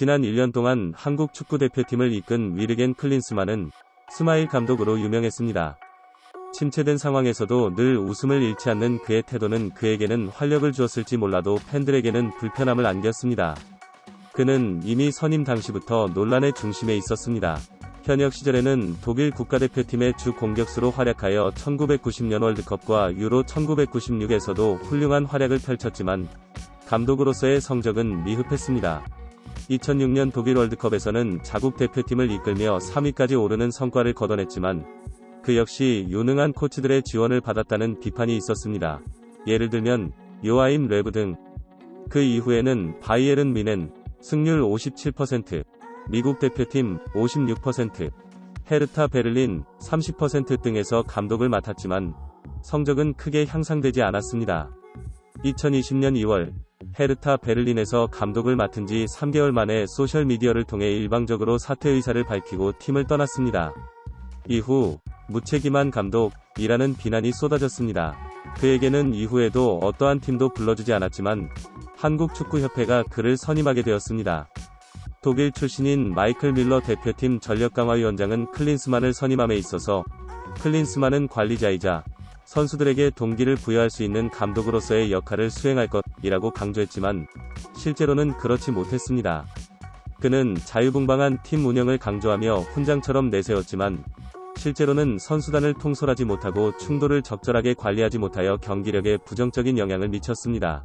지난 1년 동안 한국 축구대표팀을 이끈 위르겐 클린스만은 스마일 감독으로 유명했습니다. 침체된 상황에서도 늘 웃음을 잃지 않는 그의 태도는 그에게는 활력을 주었을지 몰라도 팬들에게는 불편함을 안겼습니다. 그는 이미 선임 당시부터 논란의 중심에 있었습니다. 현역 시절에는 독일 국가대표팀의 주 공격수로 활약하여 1990년 월드컵과 유로 1996에서도 훌륭한 활약을 펼쳤지만 감독으로서의 성적은 미흡했습니다. 2006년 독일 월드컵에서는 자국 대표팀을 이끌며 3위까지 오르는 성과를 거둬냈지만 그 역시 유능한 코치들의 지원을 받았다는 비판이 있었습니다. 예를 들면 요아임 레브 등 그 이후에는 바이에른 미넨 승률 57%, 미국 대표팀 56%, 헤르타 베를린 30% 등에서 감독을 맡았지만 성적은 크게 향상되지 않았습니다. 2020년 2월 헤르타 베를린에서 감독을 맡은 지 3개월 만에 소셜미디어를 통해 일방적으로 사퇴 의사를 밝히고 팀을 떠났습니다. 이후 무책임한 감독이라는 비난이 쏟아졌습니다. 그에게는 이후에도 어떠한 팀도 불러주지 않았지만 한국 축구협회가 그를 선임하게 되었습니다. 독일 출신인 마이클 밀러 대표팀 전력강화위원장은 클린스만을 선임함에 있어서 클린스만은 관리자이자 선수들에게 동기를 부여할 수 있는 감독으로서의 역할을 수행할 것이라고 강조했지만 실제로는 그렇지 못했습니다. 그는 자유분방한 팀 운영을 강조하며 훈장처럼 내세웠지만 실제로는 선수단을 통솔하지 못하고 충돌을 적절하게 관리하지 못하여 경기력에 부정적인 영향을 미쳤습니다.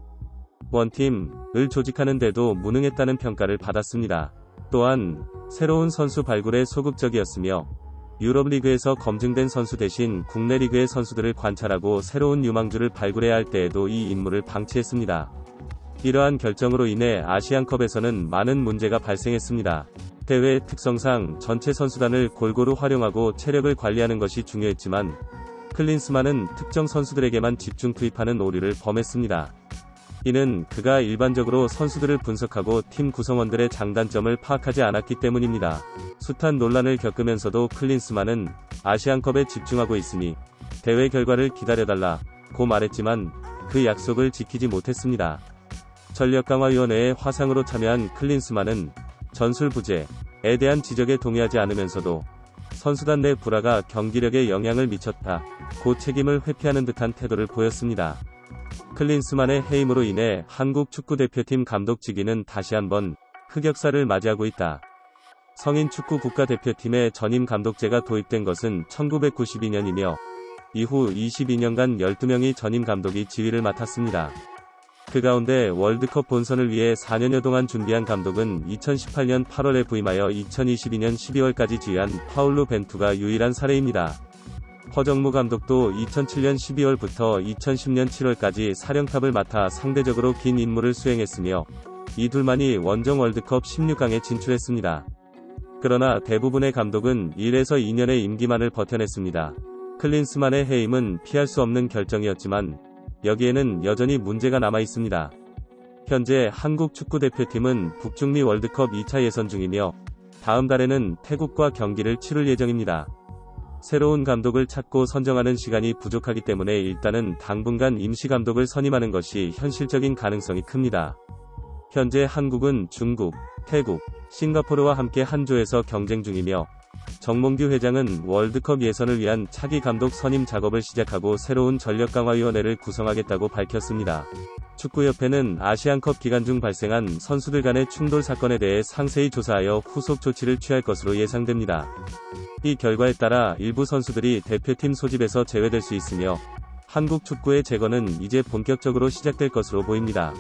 원팀을 조직하는데도 무능했다는 평가를 받았습니다. 또한 새로운 선수 발굴에 소극적이었으며 유럽리그에서 검증된 선수 대신 국내 리그의 선수들을 관찰하고 새로운 유망주를 발굴해야 할 때에도 이 임무를 방치했습니다. 이러한 결정으로 인해 아시안컵에서는 많은 문제가 발생했습니다. 대회 특성상 전체 선수단을 골고루 활용하고 체력을 관리하는 것이 중요했지만 클린스만은 특정 선수들에게만 집중 투입하는 오류를 범했습니다. 이는 그가 일반적으로 선수들을 분석하고 팀 구성원들의 장단점을 파악하지 않았기 때문입니다. 숱한 논란을 겪으면서도 클린스만은 아시안컵에 집중하고 있으니 대회 결과를 기다려달라 고 말했지만 그 약속을 지키지 못했습니다. 전력강화위원회의 화상으로 참여한 클린스만은 전술 부재에 대한 지적에 동의하지 않으면서도 선수단 내 불화가 경기력에 영향을 미쳤다. 고 책임을 회피하는 듯한 태도를 보였습니다. 클린스만의 해임으로 인해 한국 축구대표팀 감독직위는 다시 한번 흑역사를 맞이하고 있다. 성인 축구 국가대표팀의 전임 감독제가 도입된 것은 1992년이며 이후 22년간 12명이 전임 감독이 지휘를 맡았습니다. 그 가운데 월드컵 본선을 위해 4년여 동안 준비한 감독은 2018년 8월에 부임하여 2022년 12월까지 지휘한 파울루 벤투가 유일한 사례입니다. 허정무 감독도 2007년 12월부터 2010년 7월까지 사령탑을 맡아 상대적으로 긴 임무를 수행했으며 이 둘만이 원정 월드컵 16강에 진출했습니다. 그러나 대부분의 감독은 1에서 2년의 임기만을 버텨냈습니다. 클린스만의 해임은 피할 수 없는 결정이었지만 여기에는 여전히 문제가 남아 있습니다. 현재 한국 축구대표팀은 북중미 월드컵 2차 예선 중이며 다음 달에는 태국과 경기를 치를 예정입니다. 새로운 감독을 찾고 선정하는 시간이 부족하기 때문에 일단은 당분간 임시 감독을 선임하는 것이 현실적인 가능성이 큽니다. 현재 한국은 중국, 태국, 싱가포르와 함께 한 조에서 경쟁 중이며 정몽규 회장은 월드컵 예선을 위한 차기 감독 선임 작업을 시작하고 새로운 전력강화위원회를 구성하겠다고 밝혔습니다. 축구협회는 아시안컵 기간 중 발생한 선수들 간의 충돌 사건에 대해 상세히 조사하여 후속 조치를 취할 것으로 예상됩니다. 이 결과에 따라 일부 선수들이 대표팀 소집에서 제외될 수 있으며 한국 축구의 재건은 이제 본격적으로 시작될 것으로 보입니다.